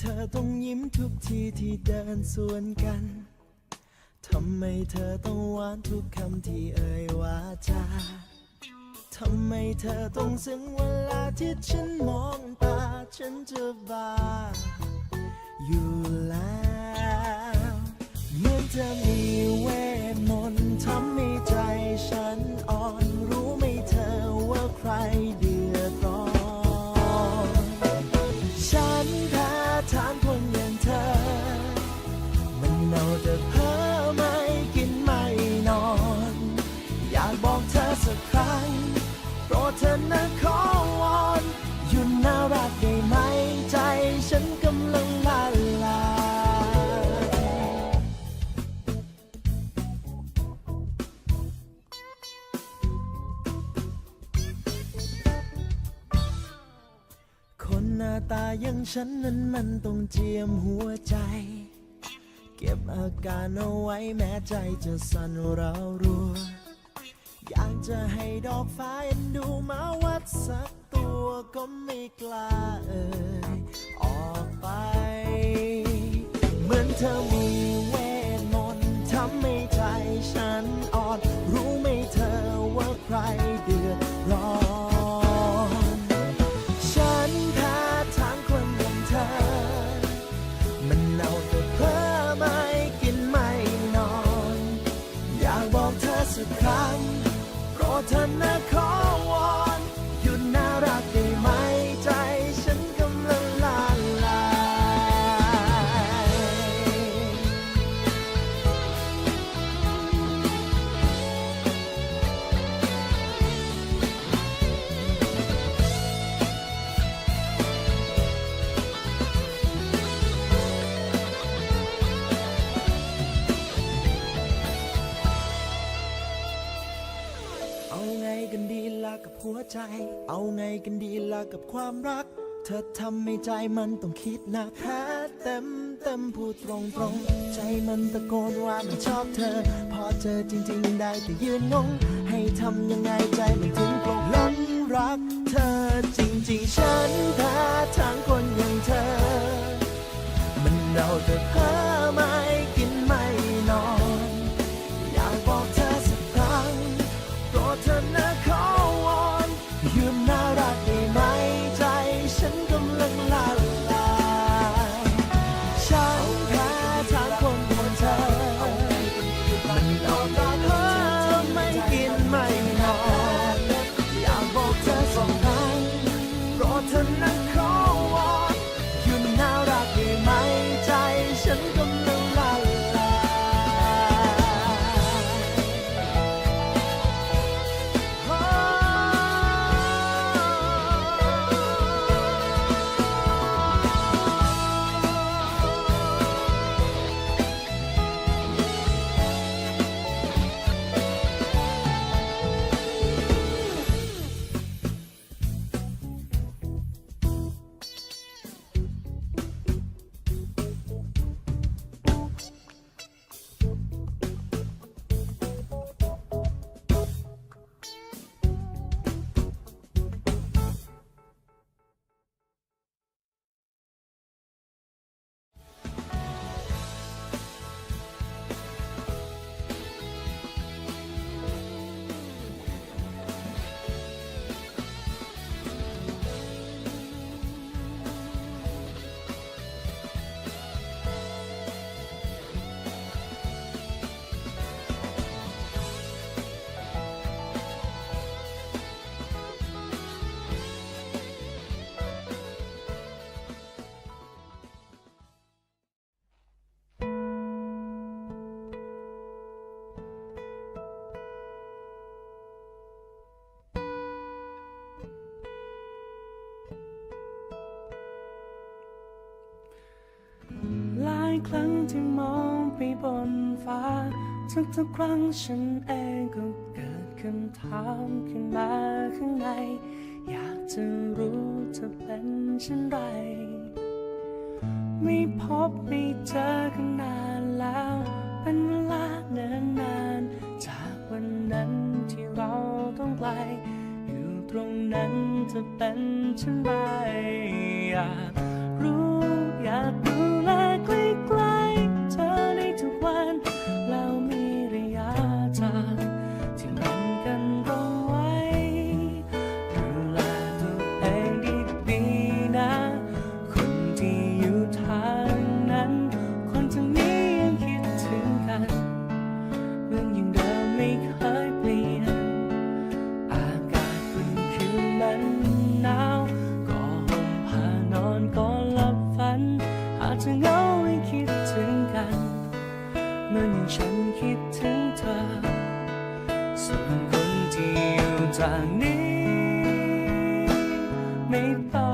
เธอต้องยิ้มทุกทีที่เดินสวนกัน ทำไมเธอต้องหวานทุกคำที่เอ่ยวาจา ทำไมเธอต้องซึ้งเวลาที่ฉันมองตา ฉันจะบ้าอยู่แล้วเหมือนเธอมีเว ตาอย่างฉันนั้นมันต้องเจียมหัวใจ เก็บอาการเอาไว้แม้ใจจะสั่นเรารัว อยากจะให้ดอกฟ้าเอ็นดูมาวัดสักตัวก็ไม่กล้าเอ่ยออกไป เหมือนเธอ ดเใจ เอาไงกันดีล่ะกับความรัก เธอทำให้ใจมันต้องคิดหนักแพ้เต็มเต็มพูดตรงตรงๆใจมันตะโกนว่ามันชอบเธอ พอเจอจริงๆได้แต่ยืนงง ให้ทำยังไงใจมันถึงปลงหลงรักเธอจริงๆใช่ ครั้งที่มองไปบนฟ้า ทุกทุกครั้งฉันเองก็เกิดคำถามขึ้นมาข้างใน อยากจะรู้จะเป็นเช่นไร ไม่พบไม่เจอกันนานแล้ว เป็นเวลาเนินนาน จากวันนั้นที่เราต้องไกล อยู่ตรงนั้นจะเป็นเช่นไรอยากรู้อยากดูแล 没办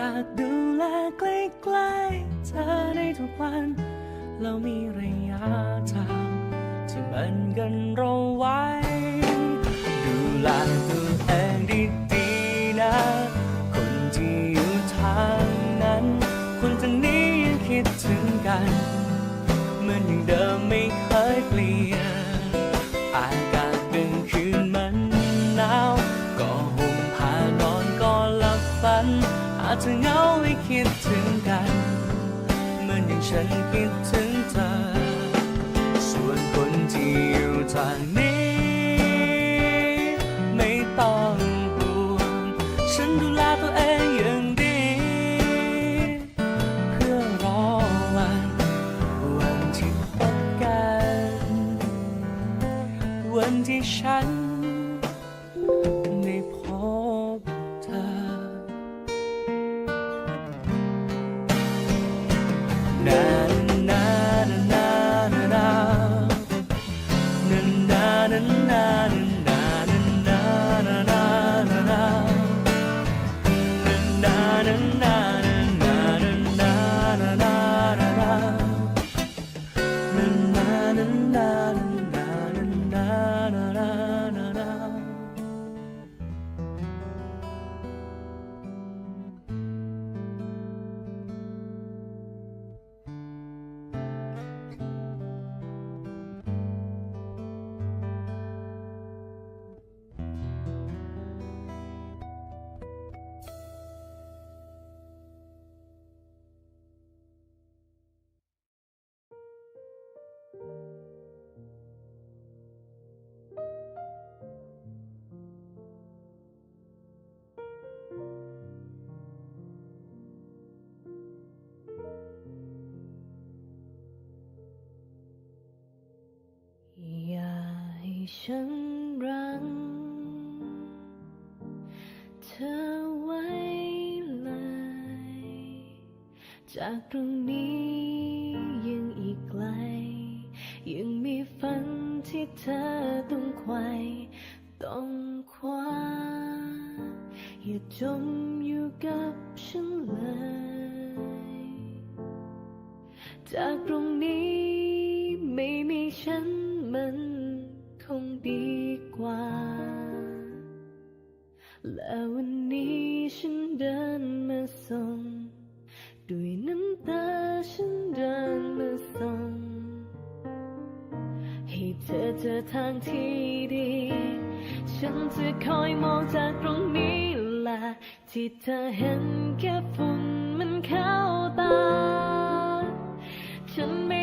อยากดูแลใกล้ๆเธอในทุกวัน เรามีระยะทางที่มันกันเราไว้ ดูแลตั อาจจะเงาไม่คิดถึงกัน เหมือนอย่างฉันคิดถึงเธอ ส่วนคนที่อยู่ทางนี้ ไม่ต้องห่วงฉันดูแลตัวเองอย่างดี เพื่อรอวัน วันที่พบกัน วันที่ฉัน จากตรงนี้ยังอีกไกล ยังมีฝันที่เธอต้องคขว่ต้องคว้าอย่าจมอยู่กับฉันเลย จากตรงนี้ไม่มีฉันมันคงดีกว่า แล้ววันนี้ฉันเดิน เธอเจอทางที่ดี ฉันจะคอยมองจากตรงนี้แหละที่เธอเห็นแค่ฝุ่นมันเข้าตา ฉันไม่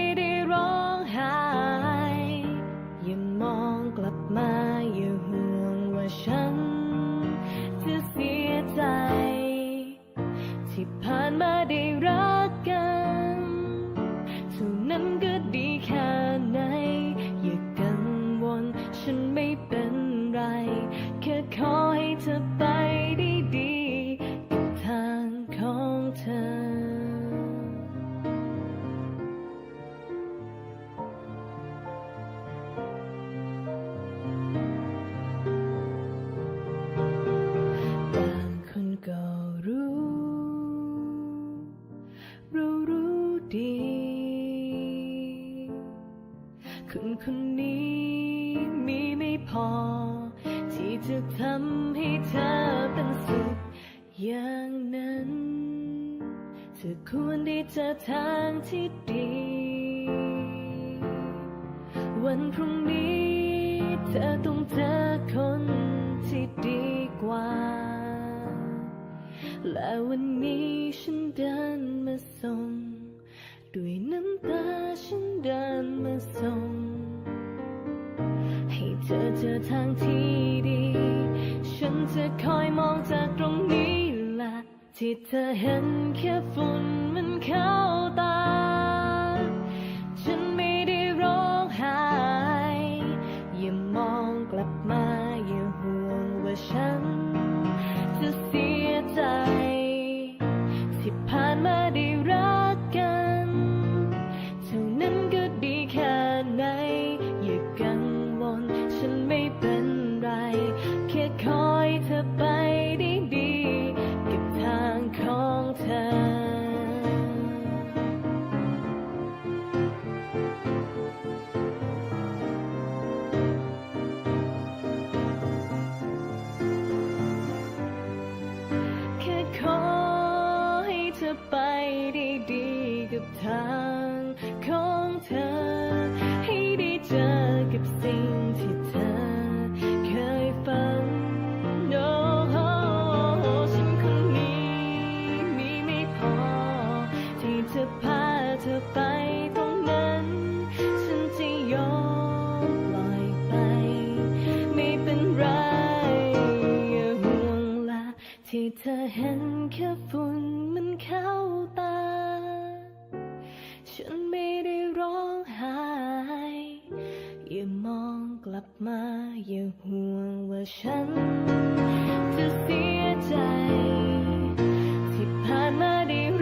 อควรได้เจอทางที่ดี วันพรุ่งนี้เธอต้องเจอคนที่ดีกว่า และวันนี้ฉันเดินมาส่ง ด้วยน้ำตาฉันเดินมาส่ง ให้เธอเจอทางที่ดี ที่เธอเห็นแค่ฝุ่นมันเข้าตาางของเธอ ให้ได้เจอกับสิ่งที่เธอเคยฝันโอ้โหฉันคนนี้มีไม่พอ ที่จะพาเธอไปตรงนั้น ฉันจะยอมปล่อยไป ไม่เป็นไรอย่าห่วงละที่เธอเห็นแค่ฝุ่นมันเข้า ห่วงว่าฉัน